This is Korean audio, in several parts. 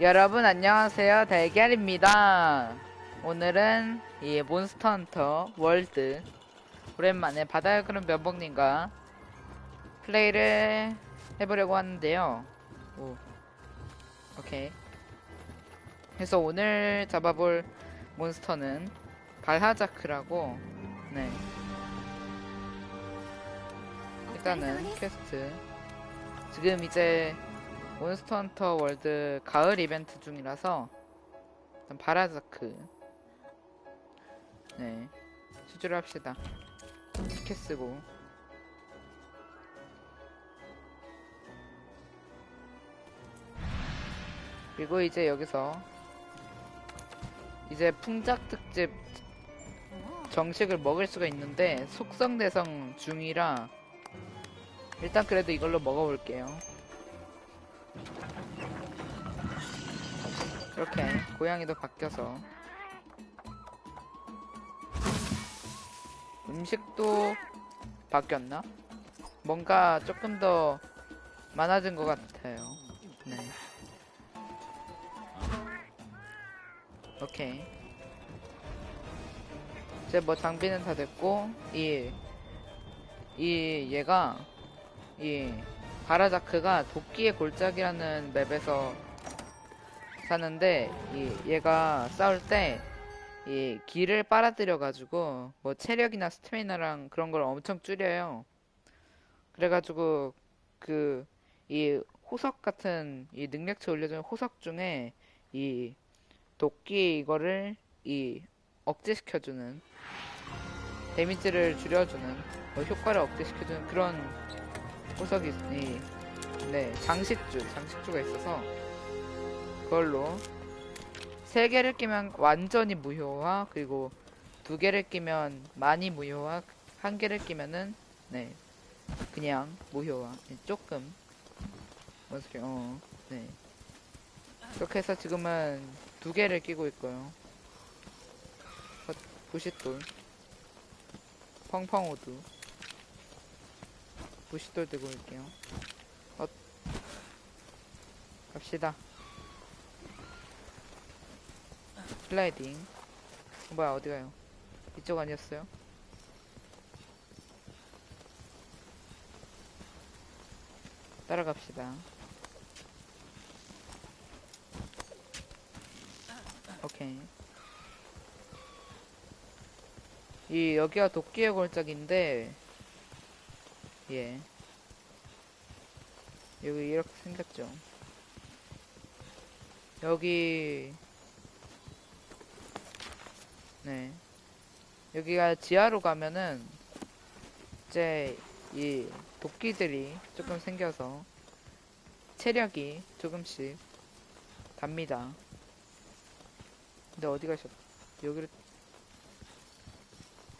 여러분 안녕하세요. 달걀입니다. 오늘은 이 몬스터 헌터 월드. 오랜만에 바다의 그런 면봉님과 플레이를 해보려고 하는데요. 오. 오케이. 그래서 오늘 잡아볼 몬스터는 발하자크라고 네. 일단은 퀘스트. 지금 이제 몬스터 헌터 월드 가을 이벤트 중이라서 일단 바라자크. 네 수주를 합시다. 티켓 쓰고. 그리고 이제 여기서 이제 풍작 특집 정식을 먹을 수가 있는데 속성 대성 중이라 일단 그래도 이걸로 먹어볼게요 이렇게 고양이도 바뀌어서 음식도 바뀌었나? 뭔가 조금 더 많아진 것 같아요. 네. 오케이. 이제 뭐 장비는 다 됐고, 이, 이, 얘가, 이, 바라자크가 도끼의 골짜기라는 맵에서 사는데, 이, 얘가 싸울 때, 이 기를 빨아들여 가지고 뭐 체력이나 스태미나랑 그런 걸 엄청 줄여요. 그래가지고 그 이 호석 같은 이 능력치 올려주는 호석 중에 이 도끼 이거를 이 억제시켜주는 데미지를 줄여주는 뭐 효과를 억제시켜주는 그런 호석이 이, 네 장식주 장식주가 있어서 그걸로. 세 개를 끼면 완전히 무효화 그리고 두 개를 끼면 많이 무효화 한 개를 끼면은 네. 그냥 무효화. 네, 조금. 뭔 소리 어네. 이렇게 해서 지금은 두 개를 끼고 있고요. 어, 부싯돌. 펑펑호두. 부싯돌 들고 올게요. 어 갑시다 슬라이딩. 어, 뭐야 어디 가요? 이쪽 아니었어요? 따라갑시다. 오케이. 이 여기가 도끼의 골짜기인데 예. 여기 이렇게 생겼죠. 여기 네. 여기가 지하로 가면은 이제 이 도끼들이 조금 생겨서 체력이 조금씩 답니다. 근데 어디 가셨? 여기를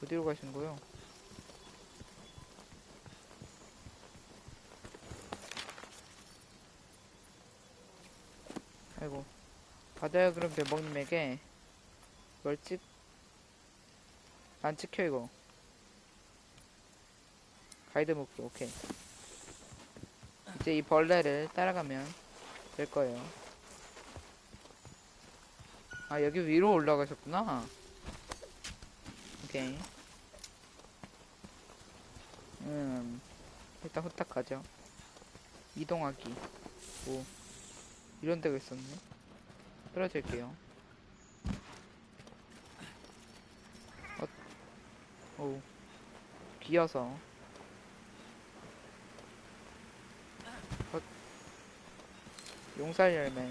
어디로 가신 거요? 아이고 바다야 그럼 뭘 찍? 안 찍혀 이거. 가이드 목표 오케이. 이제 이 벌레를 따라가면 될 거예요. 아 여기 위로 올라가셨구나. 오케이. 음 일단 후딱 가죠. 이동하기. 오. 이런 데가 있었네. 떨어질게요 오 비어서. 헛. 용살 열매.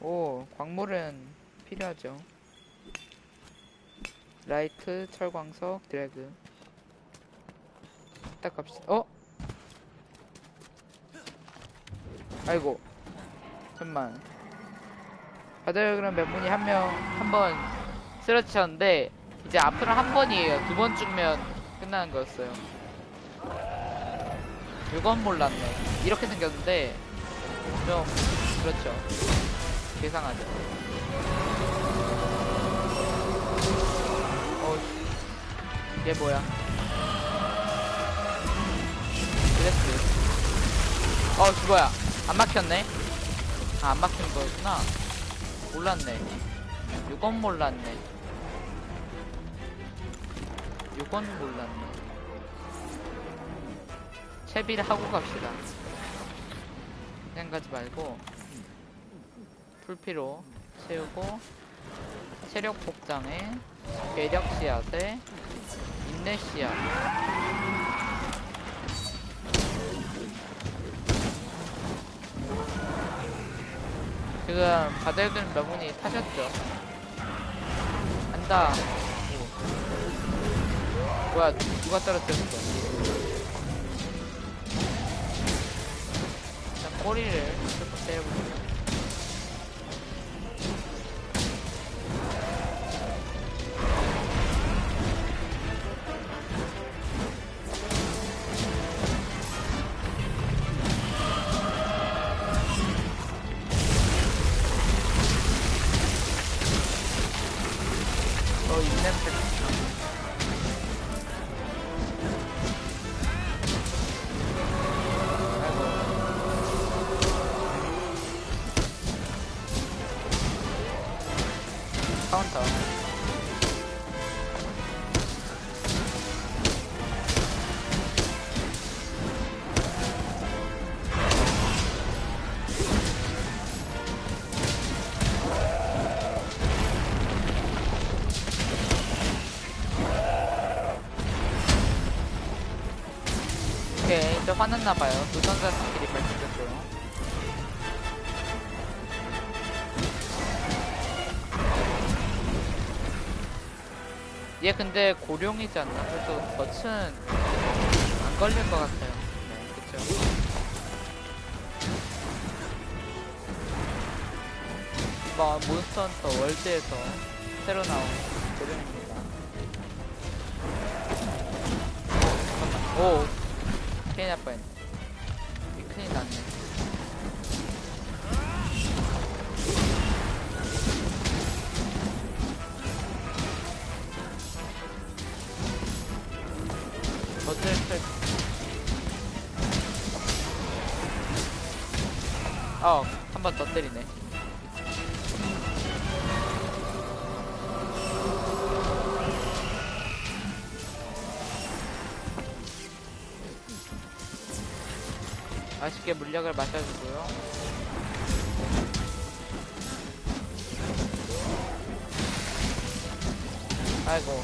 오 광물은 필요하죠. 라이트 철광석 드래그. 딱 갑시다. 어? 아이고. 잠만. 바다의 그런 멤분이 한 명 한 번 쓰러지셨는데 이제 앞으로 한 번이에요. 두 번 죽면 끝나는 거였어요. 이건 몰랐네. 이렇게 생겼는데 좀 그렇죠. 계상하죠. 어, 얘 뭐야? 그랬어. 어, 죽어야. 안 막혔네. 아, 안 막힌 거였구나. 몰랐네. 6원 몰랐네. 6원 몰랐네. 채비를 하고 갑시다. 그냥 가지 말고, 풀피로 채우고, 체력 복장에, 괴력 씨앗에, 인내 씨앗. 지금 바다에는 명분이 타셨죠? 안다. 오. 뭐야, 누가 떨어뜨렸어? 일단 꼬리를 조금 때려보자. 화났나봐요. 두선자 스킬이 발동됐고요 얘 근데 고룡이지 않나? 그래서 덫은 안 걸릴 것 같아요. 네 그쵸. 뭐 몬스터 헌터 월드에서 새로 나온 고룡입니다. 잠깐만. 오 큰일 날 뻔했네. 이 큰일 났네. 버튼 어, 한 번 더 때리네. 맛있게 물약을 마셔주고요. 아이고.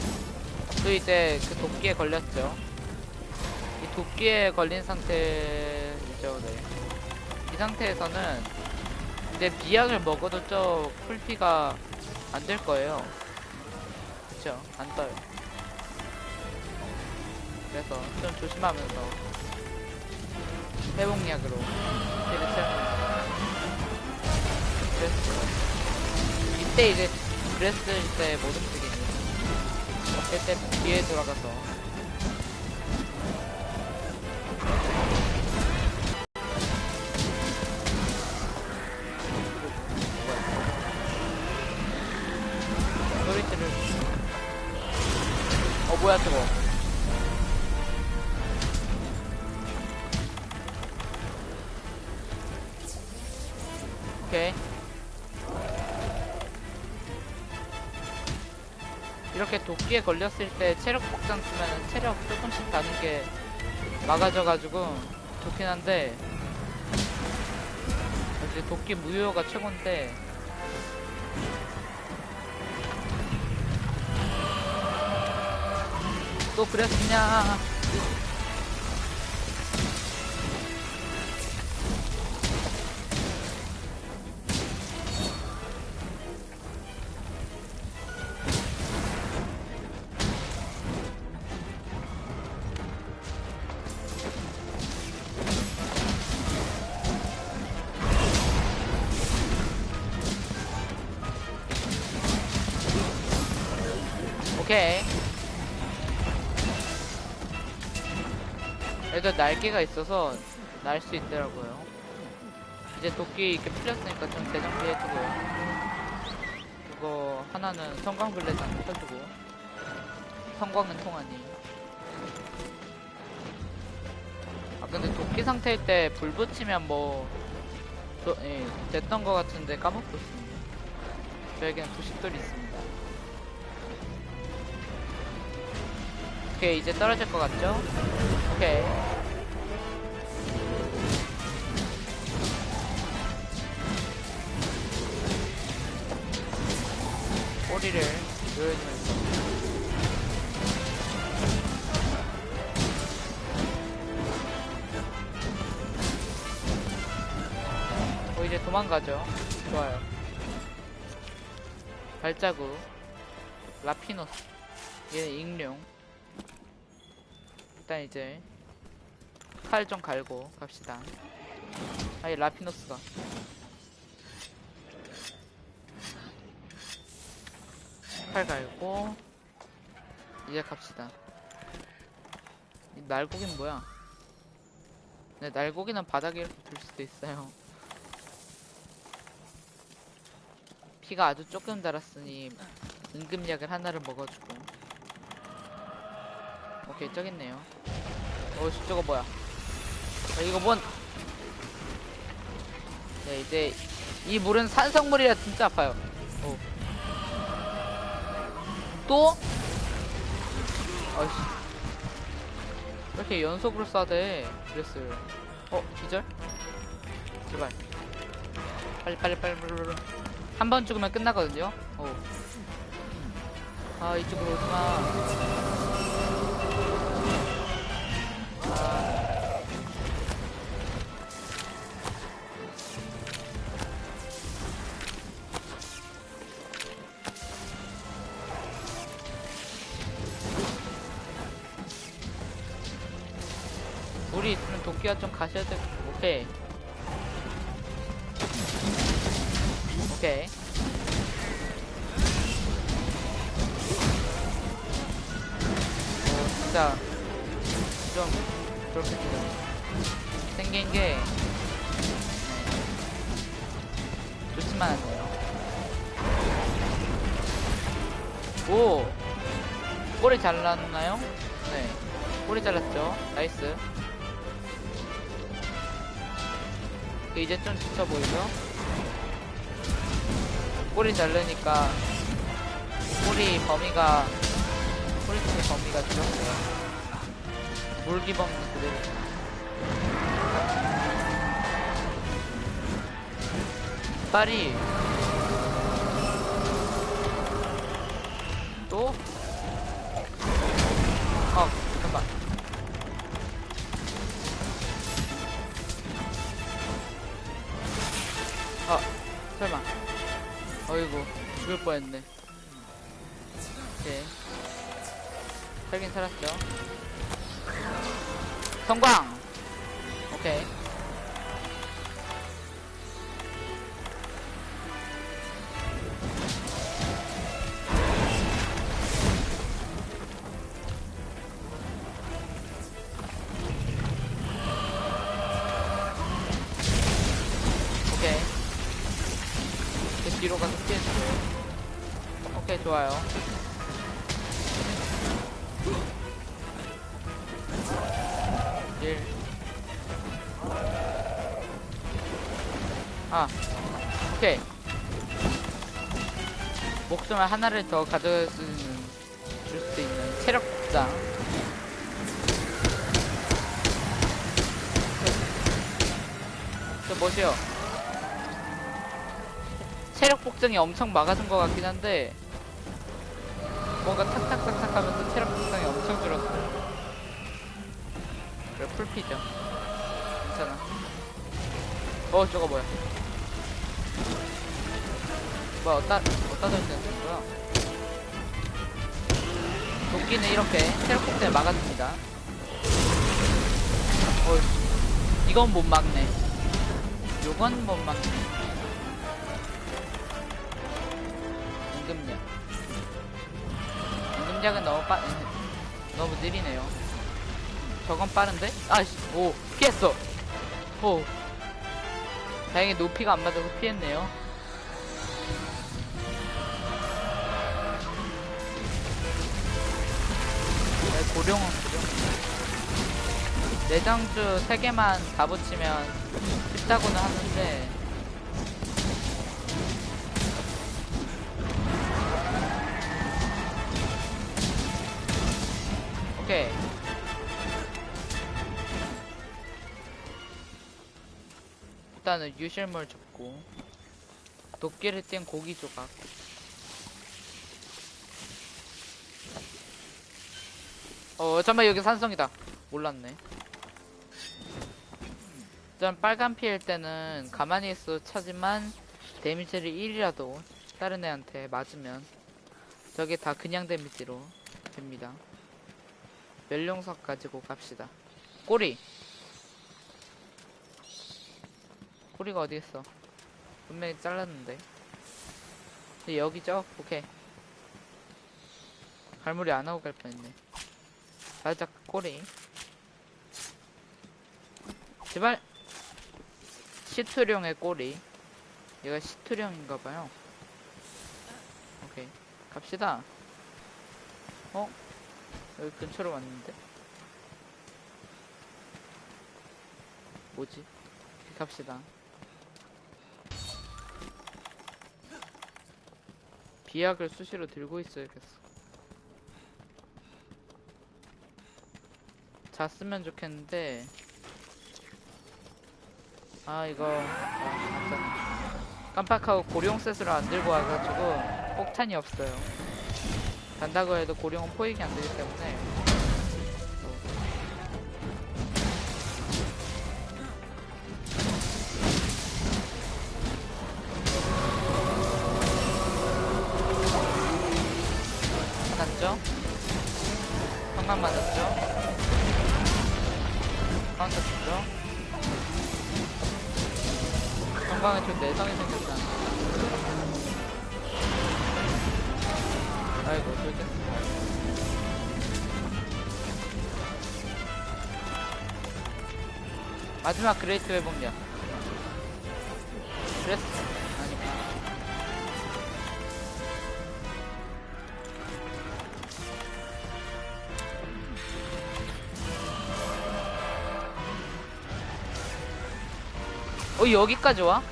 또 이제 그 도끼에 걸렸죠. 이 도끼에 걸린 상태이죠, 네. 이 상태에서는 이제 미약을 먹어도 저 풀피가 안 될 거예요. 그쵸? 안 떠요. 그래서 좀 조심하면서 회복약으로 피를 채우는 그랬어요. 이때 이제 그랬을 때못 움직이니 그때 뒤에 돌아가서 소리 들을 어 뭐야 저거 도끼에 걸렸을 때 체력 복장 쓰면 체력 조금씩 가는 게 막아져가지고 좋긴 한데 이제 도끼 무효가 최고인데. 또 그랬으냐 오케이. 애들 날개가 있어서 날 수 있더라고요. 이제 도끼 이렇게 풀렸으니까 좀 대정비 해주고요 그거 하나는 성광블레장 펴주고. 성광은 통하니 아 근데 도끼 상태일 때 불 붙이면 뭐 저, 예, 됐던 것 같은데 까먹고 있습니다. 저에게는 부식돌이 있습니다. 오케이, 이제 떨어질 것 같죠? 오케이. 꼬리를 요요주면서 어, 이제 도망가죠. 좋아요. 발자국. 라피노스. 얘는 익룡. 일단 이제 칼 좀 갈고 갑시다. 아니 라피노스가. 칼 갈고 이제 갑시다. 이 날고기는 뭐야? 네, 날고기는 바닥에 이렇게 둘 수도 있어요. 피가 아주 조금 달았으니 응급약을 하나를 먹어주고 오케이 저기 있네요 어 저거 뭐야 아, 이거 뭔 네, 이제 이 물은 산성물이라 진짜 아파요 오. 또? 아이씨 왜 이렇게 연속으로 쏴대 그랬어요 어 기절? 제발 빨리 빨리 빨리 빨리 빨리 한 번 죽으면 끝나거든요. 오. 아 이쪽으로 오지마. 도끼가 좀 가셔야 될 오케이. 오케이. 어, 진짜 좀 그렇게 생겼- 생긴 게 네. 좋지만 않네요. 오 꼬리 잘랐나요? 네 꼬리 잘랐죠. 나이스. 이제 좀 지쳐 보이죠? 꼬리 자르니까 꼬리 범위가 꼬리 쪽의 범위가 줄었어요. 물기 범위 그대로. 빨리 또? 죽을 뻔했네. 오케이. 살긴 살았죠? 성광! 오케이 목숨을 하나를 더 가져갈 수 있는, 줄 수 있는 체력 복장. 저 뭐시여? 체력 복장이 엄청 막아준 것 같긴 한데 뭔가 탁탁탁탁 하면서 체력 복장이 엄청 줄었어요. 그래 풀피죠. 괜찮아. 어 저거 뭐야? 뭐야 어디다 어디다 던지는 거야 도끼는 이렇게 복장을 막아줍니다 어 이건 못 막네 요건 못 막네 임금약. 임금약은 너무 빠, 너무 느리네요. 저건 빠른데? 아씨, 오, 피했어! 오. 다행히 높이가 안 맞아서 피했네요. 아니 고령은 고령. 내장주 3개만 다 붙이면 쉽다고는 하는데. 오케이. 일단은 유실물 접고. 도끼를 뗀 고기 조각. 어 잠깐만 여기 산성이다. 몰랐네. 일단 빨간 피일 때는 가만히 있어 차지만 데미지를 1이라도 다른 애한테 맞으면 저게 다 그냥 데미지로 됩니다. 멸룡석 가지고 갑시다. 꼬리. 꼬리가 어디 있어? 분명히 잘랐는데. 여기죠? 오케이. 갈무리 안 하고 갈 뻔했네. 살짝 꼬리. 제발. 시투룡의 꼬리. 얘가 시투룡인가봐요. 오케이. 갑시다. 어? 여기 근처로 왔는데? 뭐지? 갑시다. 비약을 수시로 들고 있어야겠어. 잤으면 좋겠는데. 아, 이거. 아. 깜빡하고 고룡 셋을 안 들고 와가지고 폭탄이 없어요. 간다고 해도 고룡은 포획이 안 되기 때문에. 성광에 좀 내성이 생겼잖아. 아이고, 쫄겠어. 마지막 그레이트 회복력. 여기까지 와?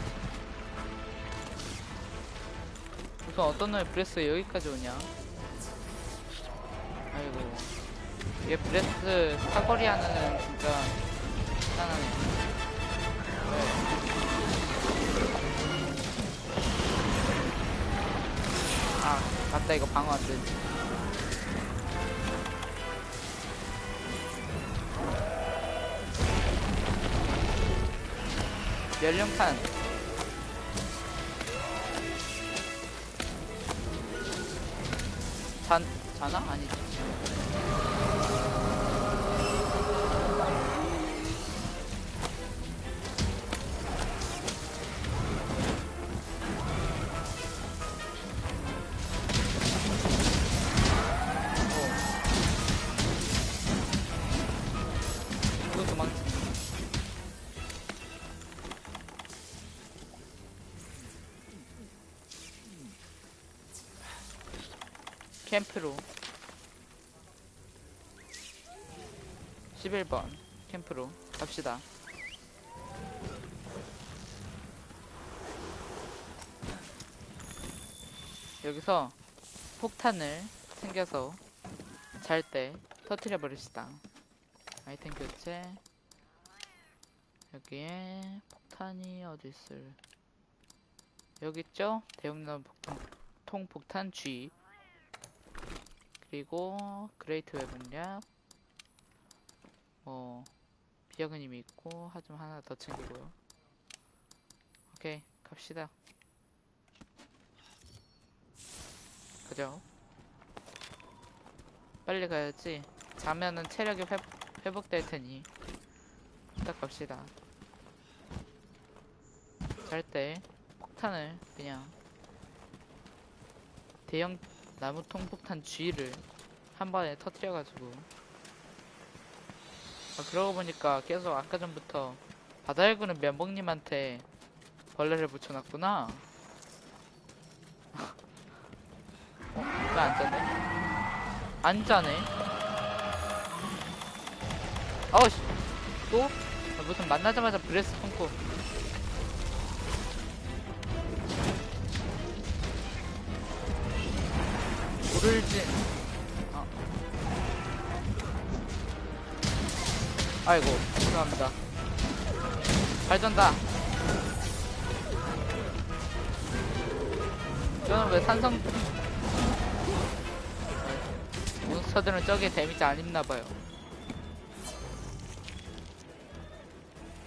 우선 어떤 놈의 브레스 여기까지 오냐? 아이고. 얘 브레스 사거리 하는 애는 진짜 대단하네. 네. 아, 맞다, 이거 방어 안 되지. 연령판 잔, 자나? 아니지. 11번 캠프로 갑시다. 여기서 폭탄을 챙겨서 잘 때 터트려 버립시다. 아이템 교체. 여기에 폭탄이 어디 있을? 여기 있죠? 대용량 폭탄 통 폭탄 G. 그리고 그레이트 웨분약 뭐 비약은 이미 있고 하지만 하나 더 챙기고요. 오케이 갑시다. 그죠? 빨리 가야지. 자면은 체력이 회, 회복될 테니. 딱 갑시다. 잘 때 폭탄을 그냥 대형 나무 통 폭탄 G를 한 번에 터트려가지고 아, 그러고 보니까 계속 아까 전부터 바다일구는 면봉님한테 벌레를 붙여놨구나 어? 왜안 짜네? 안 짜네? 어우씨 또? 아, 무슨 만나자마자 브레스 펑크 오를진 아이고 죄송합니다. 발전다. 저는 왜 산성 몬스터들은 저게 데미지 안 입나봐요.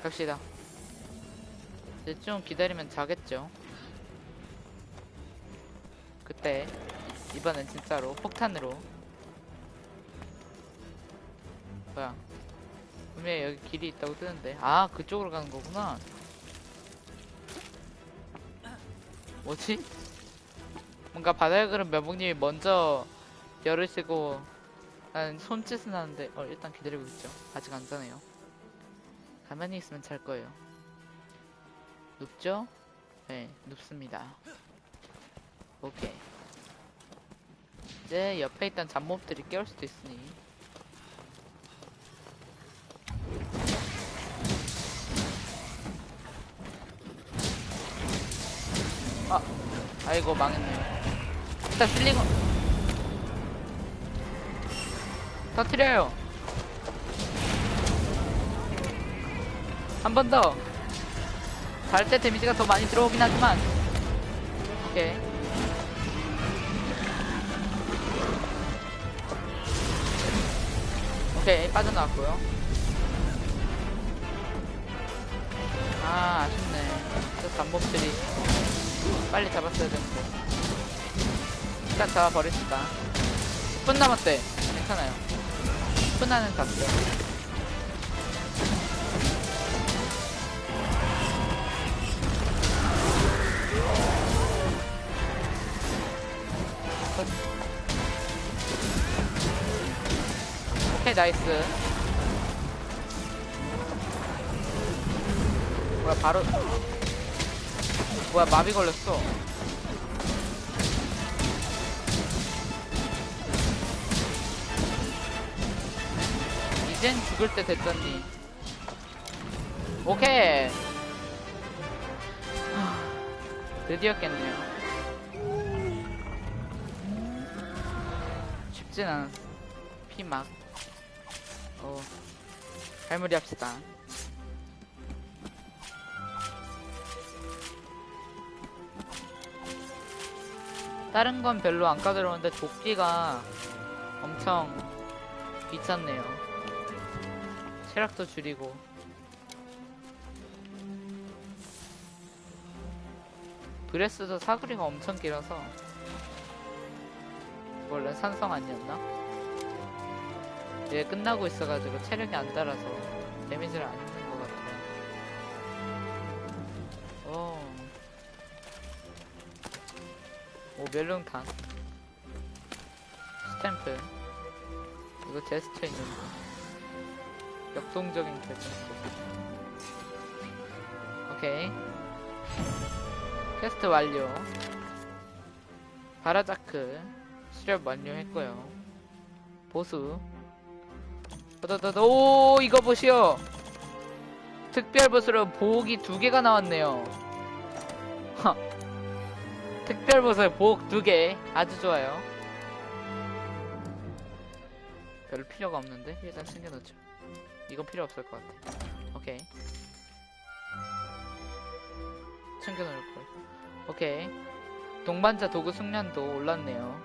갑시다. 이제 좀 기다리면 자겠죠? 그때 이번엔 진짜로 폭탄으로. 뭐야 분명히 여기 길이 있다고 뜨는데. 아 그쪽으로 가는 거구나. 뭐지? 뭔가 바다에 그런 면봉님이 먼저 열으시고 난 손짓은 하는데 어 일단 기다리고 있죠. 아직 안 자네요. 가만히 있으면 잘 거예요. 눕죠? 네 눕습니다. 오케이. 이제 옆에 있던 잡몹들이 깨울 수도 있으니 아, 아이고 망했네요. 일단 슬링어 터트려요. 한 번 더. 달때 데미지가 더 많이 들어오긴 하지만. 오케이. 오케이 빠져나왔고요. 아 아쉽네. 저 잡몹들이 빨리 잡았어야 되는데. 일단 잡아버립시다. 10분 남았대. 괜찮아요. 10분 안에 잡죠. 오케이, 나이스. 뭐야, 바로. 뭐야, 마비 걸렸어. 이젠 죽을 때 됐더니. 오케이. 하, 드디어 깼네요. 쉽진 않았어. 피막. 어. 갈무리 합시다. 다른 건 별로 안 까다로운데 도끼가 엄청 귀찮네요. 체력도 줄이고. 브레스도 사거리가 엄청 길어서 원래 산성 아니었나? 이게 끝나고 있어가지고 체력이 안 달아서 데미지를 안 오 멸룡탄 스탬프. 이거 제스처 있는 거. 역동적인 제스처. 오케이. 퀘스트 완료. 바라자크 수렵 완료했고요. 보수. 오 이거 보시오. 특별 보수로 보호기 두 개가 나왔네요. 하. 특별 보수 보호 두개. 아주 좋아요. 별 필요가 없는데? 일단 챙겨놓죠. 이건 필요 없을 것 같아. 오케이. 챙겨놓을걸. 오케이. 동반자 도구 숙련도 올랐네요.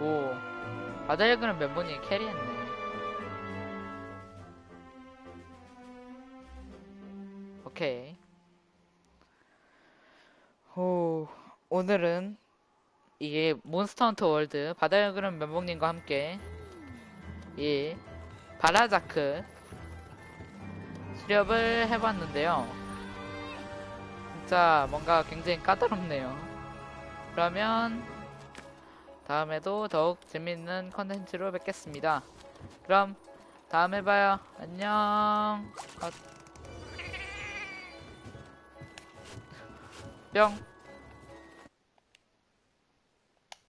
오. 바다에 그는 멤버님이 캐리했네. 오케이. 오 오늘은 이게 몬스터 헌터 월드 바다에 그는 멤버님과 함께 이 바라자크 수렵을 해봤는데요 진짜 뭔가 굉장히 까다롭네요 그러면 다음에도 더욱 재밌는 컨텐츠로 뵙겠습니다. 그럼 다음에 봐요. 안녕. 아. 뿅.